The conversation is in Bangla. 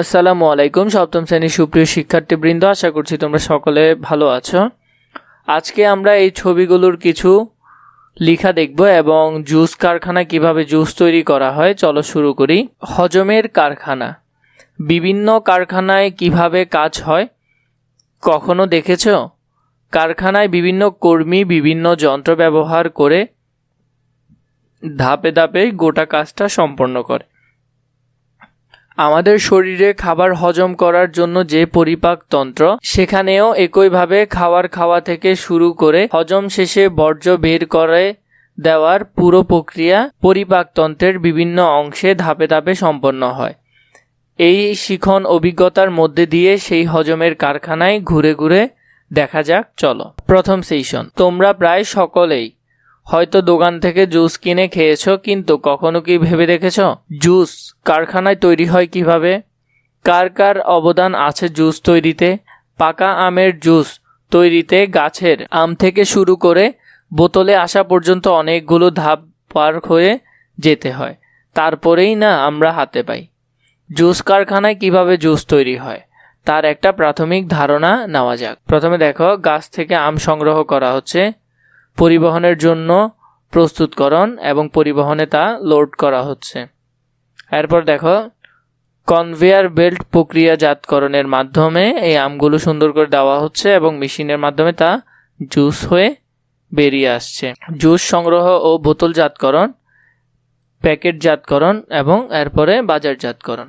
আসসালামু আলাইকুম, সপ্তম শ্রেণির সুপ্রিয় শিক্ষার্থীবৃন্দ, আশা করছি তোমরা সকলে ভালো আছো। আজকে আমরা এই ছবিগুলোর কিছু লেখা দেখব এবং জুস কারখানা কীভাবে জুস তৈরি করা হয়, চলো শুরু করি। হজমের কারখানা। বিভিন্ন কারখানায় কীভাবে কাজ হয়, কখনো দেখেছ? কারখানায় বিভিন্ন কর্মী বিভিন্ন যন্ত্র ব্যবহার করে ধাপে ধাপে গোটা কাজটা সম্পন্ন করে। আমাদের শরীরে খাবার হজম করার জন্য যে পরিপাক তন্ত্র, সেখানেও একইভাবে খাবার খাওয়া থেকে শুরু করে হজম শেষে বর্জ্য বের করে দেওয়ার পুরো প্রক্রিয়া পরিপাকতন্ত্রের বিভিন্ন অংশে ধাপে ধাপে সম্পন্ন হয়। এই শিখন অভিজ্ঞতার মধ্যে দিয়ে সেই হজমের কারখানায় ঘুরে ঘুরে দেখা যাক, চলো। প্রথম সেশন তোমরা প্রায় সকলেই হয়তো দোকান থেকে জুস কিনে খেয়েছো, কিন্তু কখনো কি ভেবে দেখেছ? জুস কারখানায় তৈরি হয় কীভাবে? কার কার অবদান আছে জুস তৈরিতে? পাকা আমের জুস তৈরিতে গাছের আম থেকে শুরু করে বোতলে আসা পর্যন্ত অনেকগুলো ধাপ পার হয়ে যেতে হয়। তারপরেই না আমরা হাতে পাই। জুস কারখানায় কীভাবে জুস তৈরি হয়? তার একটা প্রাথমিক ধারণা নেওয়া যাক। প্রথমে দেখো, গাছ থেকে আম সংগ্রহ করা হচ্ছে। পরিবহনের জন্য প্রস্তুতকরণ এবং পরিবহনে তা লোড করা হচ্ছে। এরপর দেখো কনভেয়ার বেল্ট প্রক্রিয়াজাতকরণের মাধ্যমে এই আমগুলো সুন্দর করে দেওয়া হচ্ছে এবং মেশিনের মাধ্যমে তা জুস হয়ে বেরিয়ে আসছে। জুস সংগ্রহ ও বোতলজাতকরণ, প্যাকেটজাতকরণ এবং এরপরে বাজারজাতকরণ।